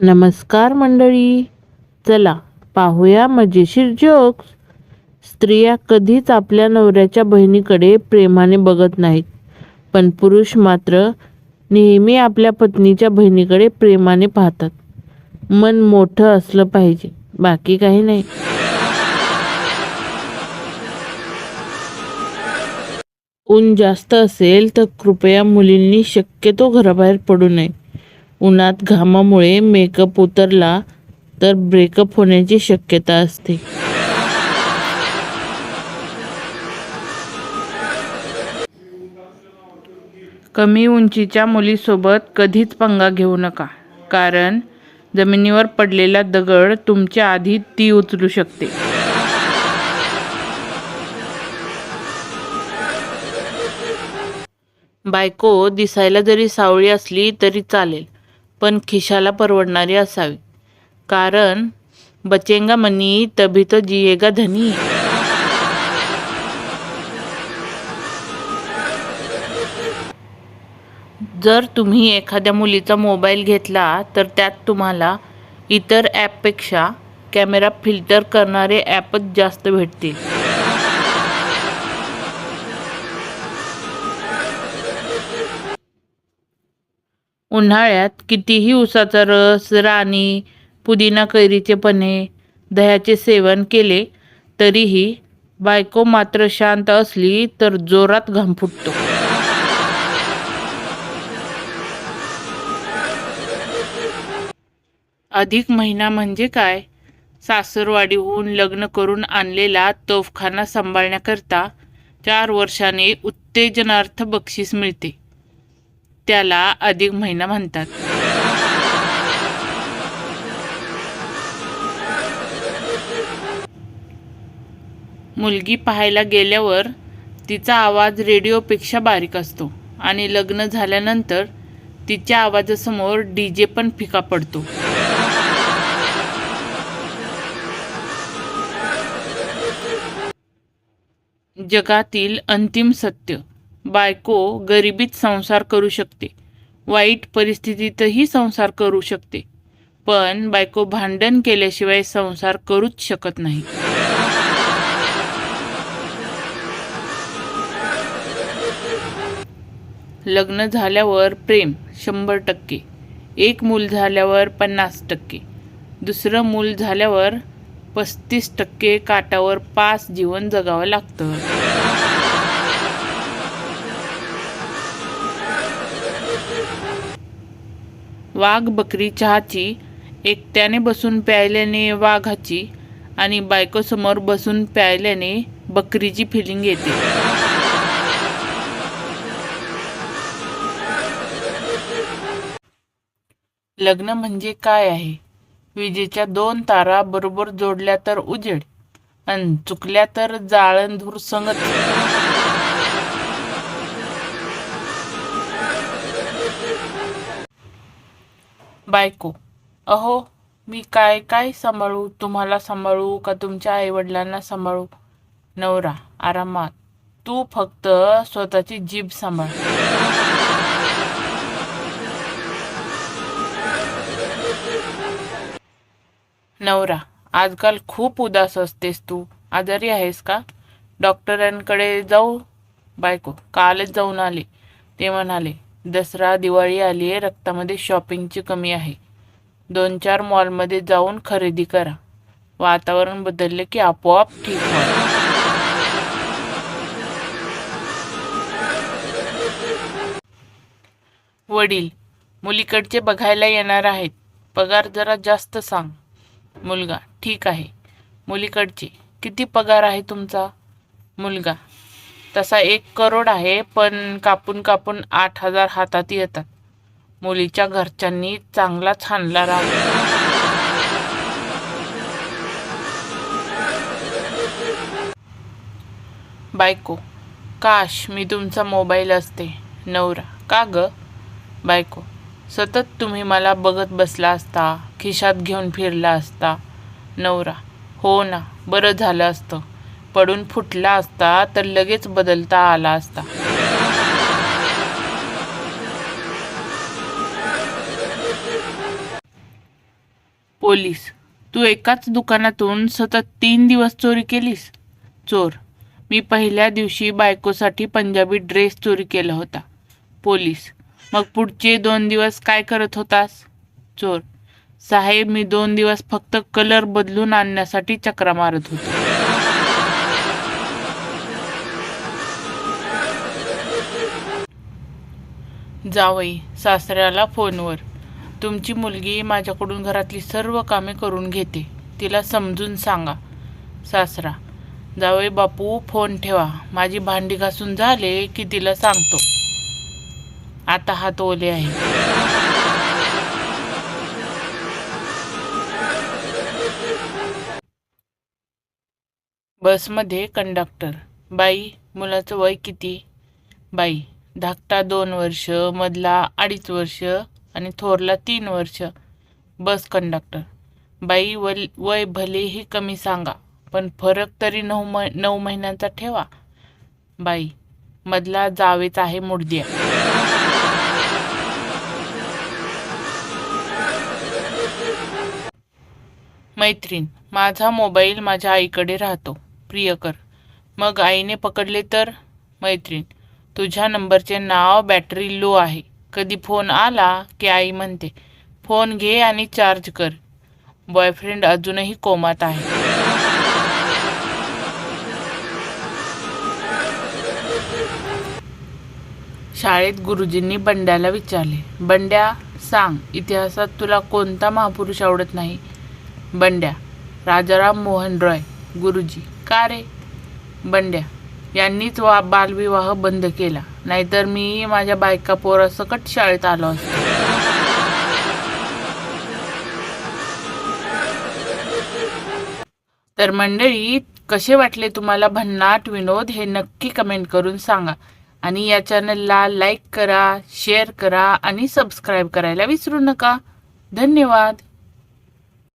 नमस्कार मंडळी चला पाहूया मजेशीर जोक्स स्त्रिया कधीच आपल्या नवऱ्याच्या बहिणीकडे प्रेमाने बघत नाहीत पण पुरुष मात्र नेहमी आपल्या पत्नीच्या बहिणीकडे प्रेमाने पाहतात. मन मोठं असलं पाहिजे बाकी काही नाही. ऊन जास्त असेल तर कृपया मुलींनी शक्यतो घराबाहेर पडू नये. उन्हात घामामुळे मेकअप उतरला तर ब्रेकअप होण्याची शक्यता असते. कमी उंचीच्या मुलीसोबत कधीच पंगा घेऊ नका कारण जमिनीवर पडलेला दगड तुमच्या आधी ती उचलू शकते. बायको दिसायला जरी सावळी असली तरी चालेल पण खिशाला परवडणारी असावी. कारण बचेंगा मनी तभी तो जिएगा धनी. जर तुम्ही एखाद्या मुलीचा मोबाईल घेतला तर त्यात तुम्हाला इतर ॲपपेक्षा कॅमेरा फिल्टर करणारे ॲपच जास्त भेटतील. उन्हाळ्यात कितीही उसाचा रस राणी पुदिना कैरीचे पन्हे दह्याचे सेवन केले तरीही बायको मात्र शांत असली तर जोरात घाम फुटतो. अधिक महिना म्हणजे काय? सासरवाडीहून लग्न करून आणलेला तोफखाना सांभाळण्याकरता चार वर्षाने उत्तेजनार्थ बक्षीस मिळते. त्याला अधिक महिना म्हणतात. मुलगी पाहायला गेल्यावर तिचा आवाज रेडिओपेक्षा बारीक असतो आणि लग्न झाल्यानंतर तिच्या आवाजासमोर डी जे पण फिका पडतो. जगातील अंतिम सत्य. बायको गरिबीत संसार करू शकते. वाईट परिस्थितीतही संसार करू शकते. पण बायको भांडण केल्याशिवाय संसार करूच शकत नाही. लग्न झाल्यावर प्रेम शंभर टक्के. एक मूल झाल्यावर पन्नास टक्के. दुसरं मूल झाल्यावर पस्तीस टक्के काटावर पाच जीवन जगावं लागतं. वाघ बकरी चहाची एकट्याने बसून प्यायल्याने वाघाची आणि बायकोसमोर बसून प्यायल्याने बकरीची फिलिंग येते. लग्न म्हणजे काय आहे? विजेच्या दोन तारा बरोबर जोडल्या तर उजेड आणि चुकल्या तर जाळंधूर संगत. बायको. अहो मी काय काय सांभाळू? तुम्हाला सांभाळू का तुमच्या आईवडिलांना सांभाळू? नवरा आरामात. तू फक्त स्वतःची जीभ सांभाळ. नवरा आजकाल खूप उदास असतेस तू. आजारी आहेस का? डॉक्टरांकडे जाऊ. बायको कालच जाऊन आले. ते म्हणाले दसरा दिवाळी आली आहे रक्तामध्ये शॉपिंगची कमी आहे. दोन चार मॉलमध्ये जाऊन खरेदी करा. वातावरण बदलले की आपोआप ठीक होईल. वडील मुलीकडचे बघायला येणार आहेत. पगार जरा जास्त सांग. मुलगा ठीक आहे. मुलीकडचे किती पगार आहे तुमचा? मुलगा तसा एक करोड आहे पण कापून कापून आठ हजार हातात येतात. मुलीच्या घरच्यांनी चांगलाच छानला राहा बायको काश मी तुमचा मोबाईल असते. नवरा का ग? बायको सतत तुम्ही मला बघत बसला असता खिशात घेऊन फिरला असता. नवरा हो ना बरं झालं असतं. पडून फुटला असता तर लगेच बदलता आला असता. पोलीस तू एकाच दुकानातून सतत तीन दिवस चोरी केलीस? चोर मी पहिल्या दिवशी बायकोसाठी पंजाबी ड्रेस चोरी केला होता. पोलीस मग पुढचे दोन दिवस काय करत होतास? चोर साहेब मी दोन दिवस फक्त कलर बदलून आणण्यासाठी चक्रा मारत होतो. जावई सासऱ्याला फोनवर. तुमची मुलगी माझ्याकडून घरातली सर्व कामे करून घेते. तिला समजून सांगा. सासरा जावई बापू फोन ठेवा. माझी भांडी घासून झाले की तिला सांगतो. आता हात ओले आहे. बसमध्ये कंडक्टर. बाई मुलाचं वय किती? बाई धाकटा दोन वर्ष मधला अडीच वर्ष आणि थोरला तीन वर्ष. Bus conductor. बाई वल वय भलेही कमी सांगा पण फरक तरी नऊ म नऊ महिन्यांचा ठेवा. बाई मधला जावेच आहे मुडद्या. मैत्रीण माझा मोबाईल माझ्या आईकडे राहतो. प्रियकर. मग आईने पकडले तर? मैत्रीण तुझ्या नंबरचे नाव बॅटरी लो आहे. कधी फोन आला की आई म्हणते फोन घे आणि चार्ज कर. बॉयफ्रेंड अजूनही कोमात आहे. शाळेत गुरुजींनी बंड्याला विचारले बंड्या सांग इतिहासात तुला कोणता महापुरुष आवडत नाही? बंड्या राजाराम मोहन रॉय गुरुजी. का रे? बंड्या यांनीच वा बालविवाह बंद केला. नाहीतर मी माझ्या बायका पोरासकट शाळेत आलो असतो. तर मंडळी कसे वाटले तुम्हाला भन्नाट विनोद हे नक्की कमेंट करून सांगा. आणि या चॅनलला लाईक करा शेअर करा आणि सबस्क्राईब करायला विसरू नका. धन्यवाद.